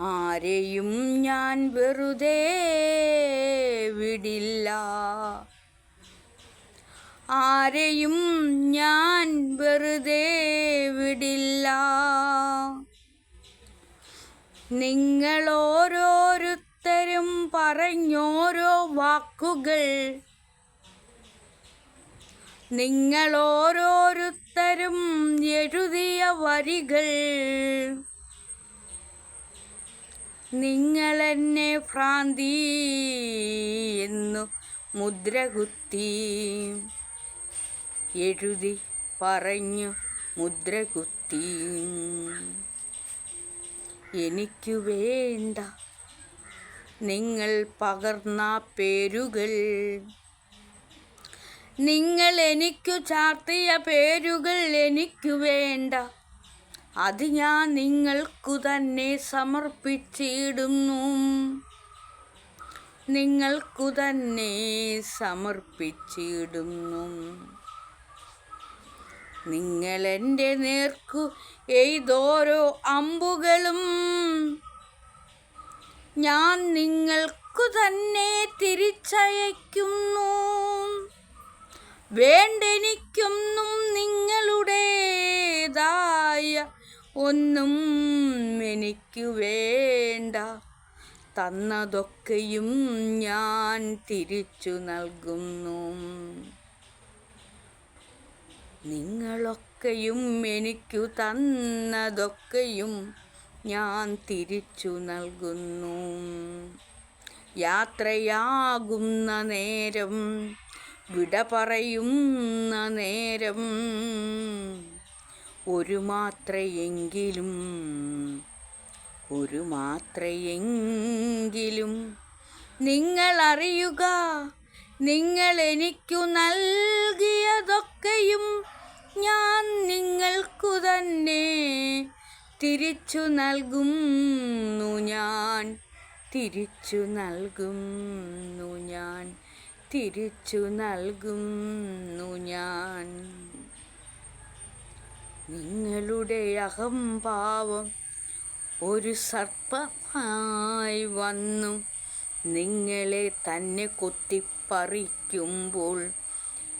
ആരെയും ഞാൻ വെറുതെ വിടില്ല. ആരെയും ഞാൻ വെറുതെ വിടില്ല. നിങ്ങൾ ഓരോരുത്തരും പറഞ്ഞോരോ വാക്കുകൾ. നിങ്ങൾ ഓരോരുത്തരും എഴുതിയ വരികൾ. നിങ്ങളെന്നെ ഭ്രാന്തി എന്നു മുദ്രകുത്തി. എഴുതി പറഞ്ഞു മുദ്രകുത്തി. എനിക്കു വേണ്ട. നിങ്ങൾ പകർന്ന പേരുകൾ. നിങ്ങൾ എനിക്കു ചാർത്തിയ പേരുകൾ എനിക്കു വേണ്ട. അത് ഞാൻ നിങ്ങൾക്കു തന്നെ സമർപ്പിച്ചിടുന്നു. നിങ്ങൾക്കു തന്നെ സമർപ്പിച്ചിടുന്നു. നിങ്ങളെന്റെ നേർക്കു എയ്തോരോ അമ്പുകളും ഞാൻ നിങ്ങൾക്കു തന്നെ തിരിച്ചയക്കുന്നു വേണ്ടെനിക്കൊന്നും ഒന്നും എനിക്ക് വേണ്ട. തന്നതൊക്കെയും ഞാൻ തിരിച്ചു നൽകുന്നു. നിങ്ങളൊക്കെയും എനിക്കു തന്നതൊക്കെയും ഞാൻ തിരിച്ചു നൽകുന്നു. യാത്രയാകുന്ന നേരം വിട പറയുന്ന നേരം ഒരു മാത്രയെങ്കിലും ഒരു മാത്രയെങ്കിലും. നിങ്ങൾ അറിയുക നിങ്ങൾ എനിക്കു നൽകിയതൊക്കെയും ഞാൻ നിങ്ങൾക്കു തന്നെ തിരിച്ചു നൽകുന്നു ഞാൻ. തിരിച്ചു നൽകുന്നു ഞാൻ. തിരിച്ചു നൽകുന്നു ഞാൻ. നിങ്ങളുടെ അഹംഭാവം ഒരു സർപ്പമായി വന്നു. നിങ്ങളെ തന്നെ കൊത്തിപ്പറിക്കുമ്പോൾ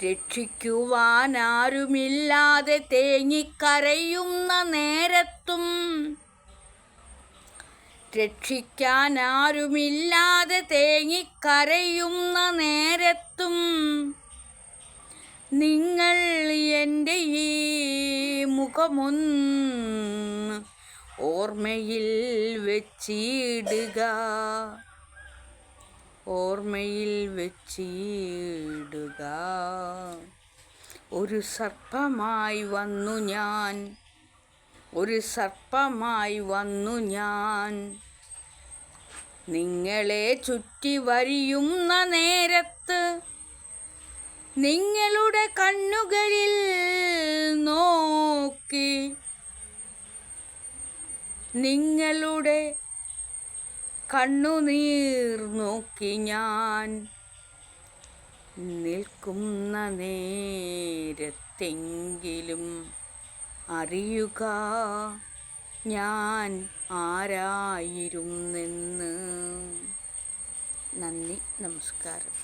രക്ഷിക്കുവാനാരുമില്ലാതെ തേങ്ങിക്കരയുന്ന നേരത്തും രക്ഷിക്കാനാരുമില്ലാതെ തേങ്ങിക്കരയുന്ന നേരത്തും നിങ്ങൾ എന്റെ ഈ മുഖമൊന്ന് ഓർമ്മയിൽ വെച്ചിടുക. ഓർമ്മയിൽ വെച്ചിടുക. ഒരു സർപ്പമായി വന്നു ഞാൻ. ഒരു സർപ്പമായി വന്നു ഞാൻ. നിങ്ങളെ ചുറ്റി വരിയുന്ന നേരത്ത് നിങ്ങളുടെ കണ്ണുകളിൽ നോക്കി. നിങ്ങളുടെ കണ്ണുനീർ നോക്കി ഞാൻ നിൽക്കുന്ന നേരത്തെങ്കിലും അറിയുക ഞാൻ ആരായിരുന്നെന്ന്. നന്ദി നമസ്കാരം.